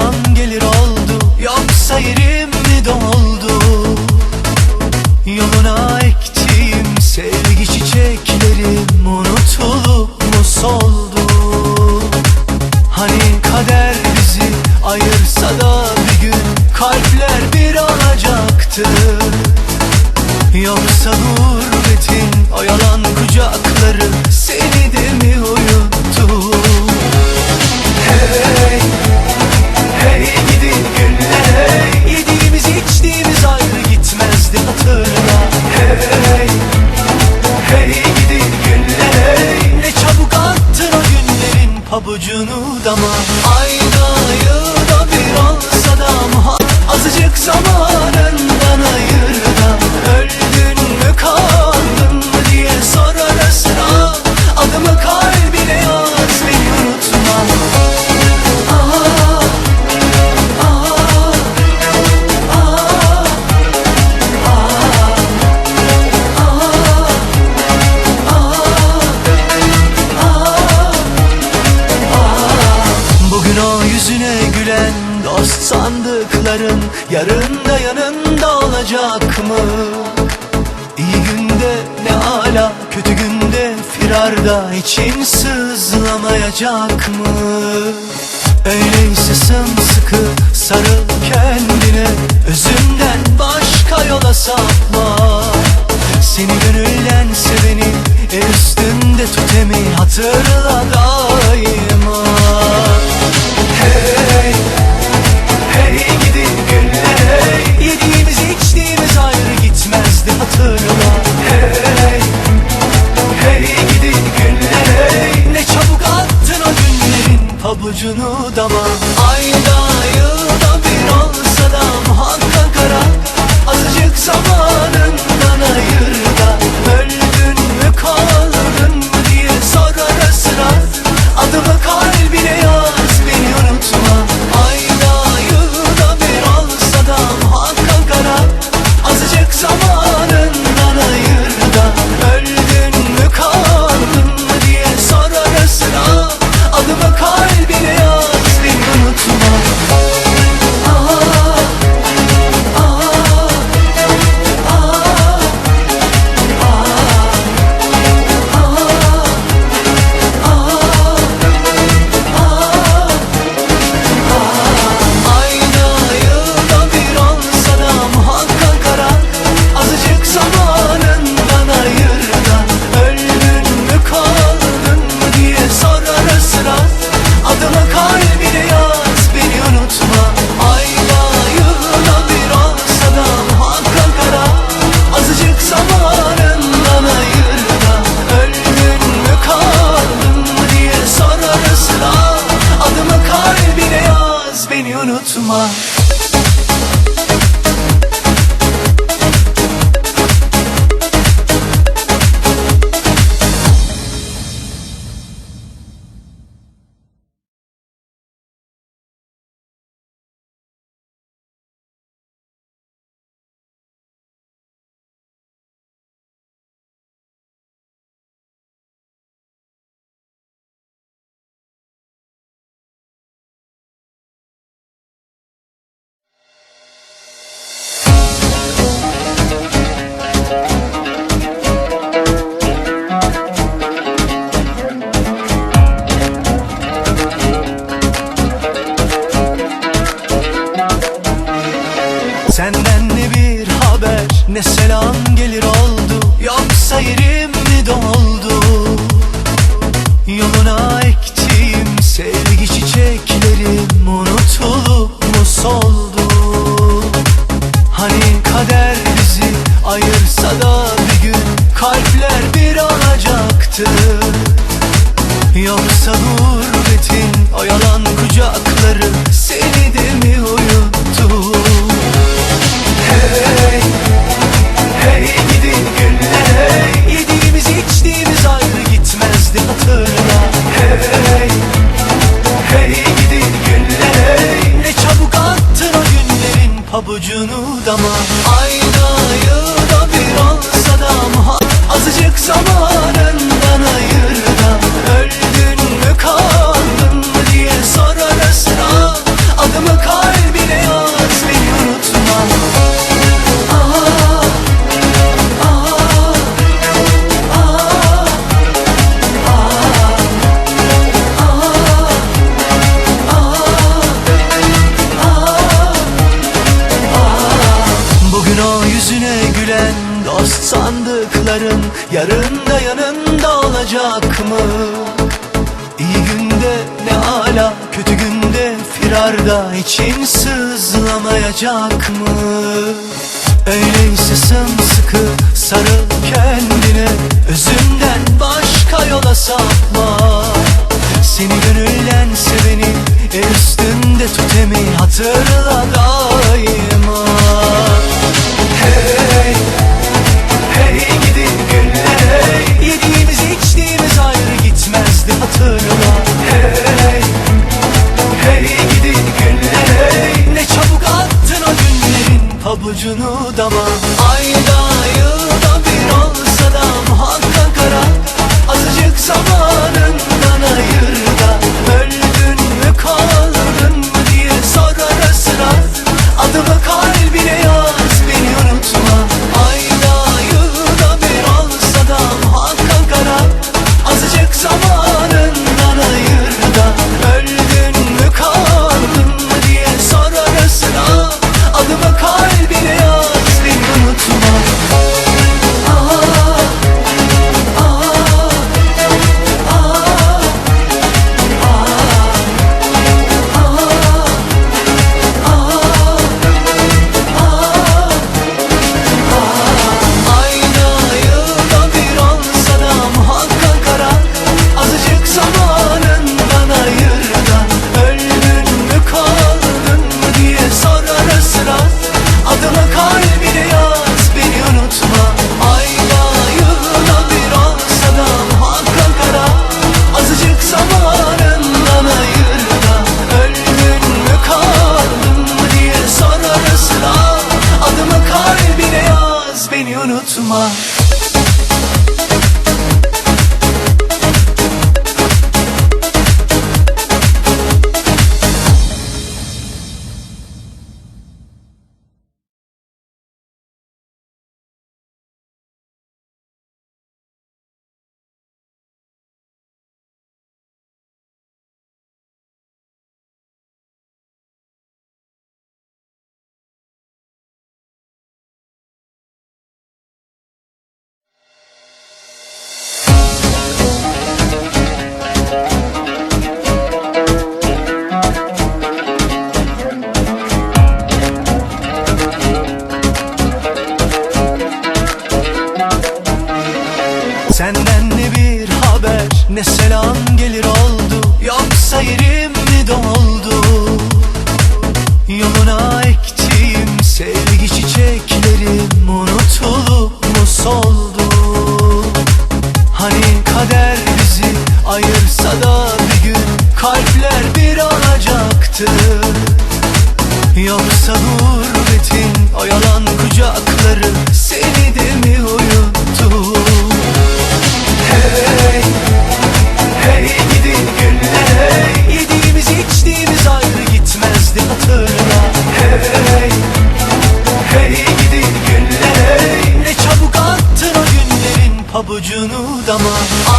anlam gelir oldu. Yoksa yerim mi doldu? Yoluna ektiğim sevgi çiçeklerim Unutulup mu soldu? Hani kader bizi ayırsa da bir gün Kalpler bir olacaktı. Yoksa gurbetin o yalan kucakları Seni de mi uyur? come on. yaşadıkların Yarın da yanımda olacak mı? İyi günde ne ala kötü günde firarda içim sızlamayacak mı? Öyleyse sımsıkı sarıl kendine Özümden başka yola sapma avucunu dama O kucakları seni de mi uyuttu? Hey, hey gidin günler hey. Yediğimiz içtiğimiz ayrı gitmezdi hatırla Hey, hey gidin günler hey. Ne çabuk attın o günlerin pabucunu dama Ayda yılda bir olsa da azıcık zamana olacak mı? İyi günde ne ala kötü günde firarda için sızlamayacak mı? Öyleyse sımsıkı sarıl kendine Özünden başka yola sapma Seni gönüllen seveni üstünde tut hatır abucunu dama. Ayda mama. Sevgi çiçeklerim unutulup mu soldu Hani kader bizi ayırsa da bir gün Kalpler bir olacaktı Yoksa gurbetin o yalan kucakları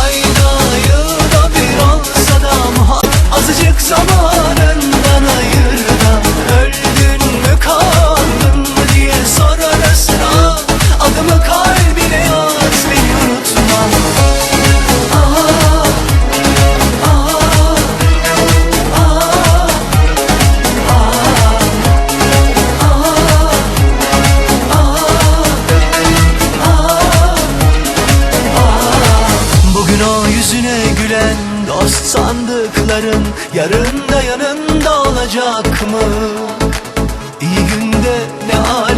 Ayda yılda bir olsa da Azıcık zaman önce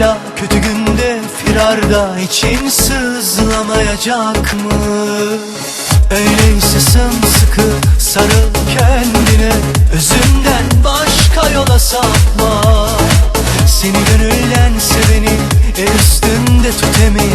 hala kötü günde firarda için sızlamayacak mı? Öyleyse sımsıkı sarıl kendine Özünden başka yola sapma Seni gönülden seveni el üstünde tut emin